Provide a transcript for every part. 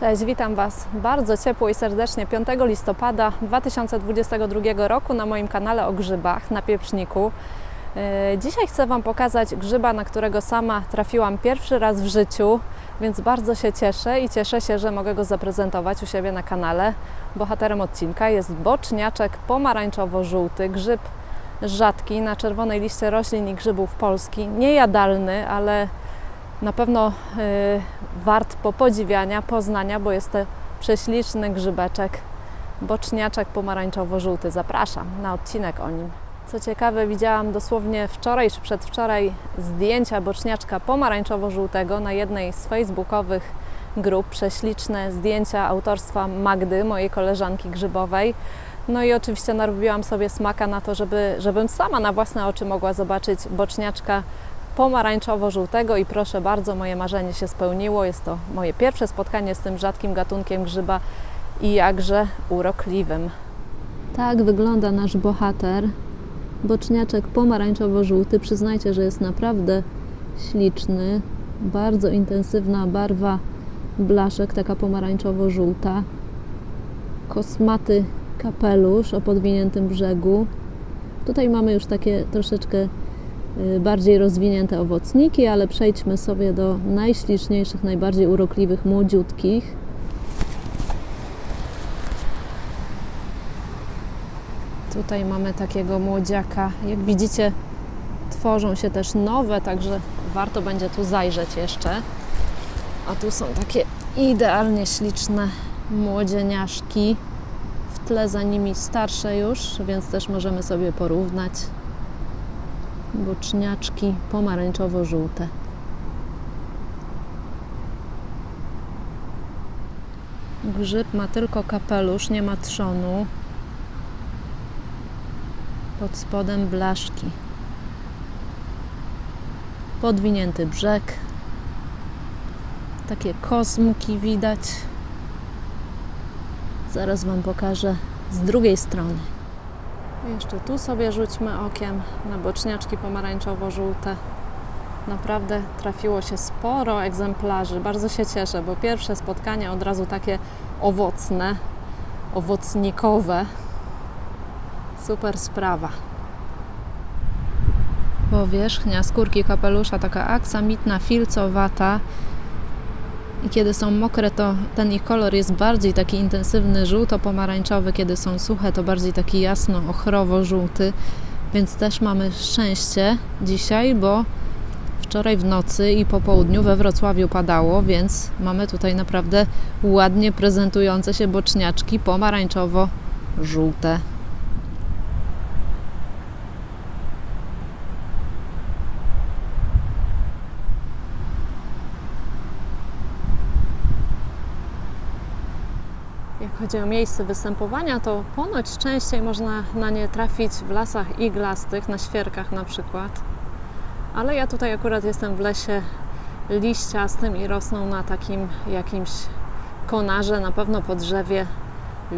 Cześć, witam Was bardzo ciepło i serdecznie 5 listopada 2022 roku na moim kanale o grzybach na pieprzniku. E, Dzisiaj chcę Wam pokazać grzyba, na którego sama trafiłam pierwszy raz w życiu, więc bardzo się cieszę i cieszę się, że mogę go zaprezentować u siebie na kanale. Bohaterem odcinka jest boczniaczek pomarańczowo-żółty, grzyb rzadki na czerwonej liście roślin i grzybów Polski, niejadalny, ale na pewno y, wart po podziwiania, poznania, bo jest to prześliczny grzybeczek, boczniaczek pomarańczowo-żółty. Zapraszam na odcinek o nim. Co ciekawe, widziałam dosłownie wczoraj czy przedwczoraj zdjęcia boczniaczka pomarańczowo-żółtego na jednej z facebookowych grup. Prześliczne zdjęcia autorstwa Magdy, mojej koleżanki grzybowej. No i oczywiście narobiłam sobie smaka na to, żeby, żebym sama na własne oczy mogła zobaczyć boczniaczka pomarańczowo-żółtego i proszę bardzo, moje marzenie się spełniło. Jest to moje pierwsze spotkanie z tym rzadkim gatunkiem grzyba i jakże urokliwym. Tak wygląda nasz bohater. Boczniaczek pomarańczowo-żółty. Przyznajcie, że jest naprawdę śliczny. Bardzo intensywna barwa blaszek, taka pomarańczowo-żółta. Kosmaty kapelusz o podwiniętym brzegu. Tutaj mamy już takie troszeczkę bardziej rozwinięte owocniki, ale przejdźmy sobie do najśliczniejszych, najbardziej urokliwych, młodziutkich. Tutaj mamy takiego młodziaka. Jak widzicie, tworzą się też nowe, także warto będzie tu zajrzeć jeszcze. A tu są takie idealnie śliczne młodzieniaszki. W tle za nimi starsze już, więc też możemy sobie porównać boczniaczki pomarańczowo-żółte. Grzyb ma tylko kapelusz, nie ma trzonu. Pod spodem blaszki. Podwinięty brzeg. Takie kosmki widać. Zaraz Wam pokażę z drugiej strony. Jeszcze tu sobie rzućmy okiem na boczniaczki pomarańczowo-żółte. Naprawdę trafiło się sporo egzemplarzy. Bardzo się cieszę, bo pierwsze spotkania od razu takie owocne, owocnikowe. Super sprawa. Powierzchnia skórki kapelusza taka aksamitna, filcowata. I kiedy są mokre, to ten ich kolor jest bardziej taki intensywny, żółto-pomarańczowy. Kiedy są suche, to bardziej taki jasno, ochrowo-żółty. Więc też mamy szczęście dzisiaj, bo wczoraj w nocy i po południu we Wrocławiu padało, więc mamy tutaj naprawdę ładnie prezentujące się boczniaczki pomarańczowo-żółte. Chodzi o miejsce występowania, to ponoć częściej można na nie trafić w lasach iglastych, na świerkach na przykład. Ale ja tutaj akurat jestem w lesie liściastym i rosną na takim jakimś konarze, na pewno po drzewie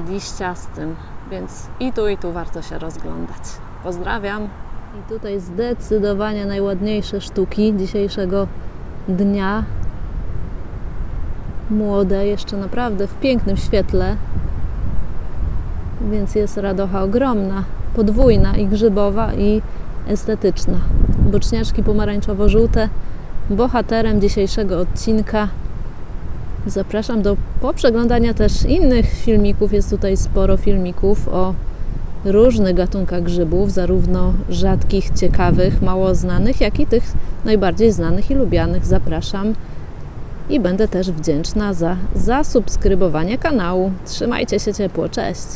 liściastym. Więc i tu, i tu warto się rozglądać. Pozdrawiam. I tutaj zdecydowanie najładniejsze sztuki dzisiejszego dnia młode, jeszcze naprawdę w pięknym świetle, więc jest radocha ogromna, podwójna i grzybowa i estetyczna. Boczniaczki pomarańczowo-żółte bohaterem dzisiejszego odcinka. Zapraszam do poprzeglądania też innych filmików. Jest tutaj sporo filmików o różnych gatunkach grzybów, zarówno rzadkich, ciekawych, mało znanych, jak i tych najbardziej znanych i lubianych. Zapraszam i będę też wdzięczna za zasubskrybowanie kanału. Trzymajcie się ciepło, cześć!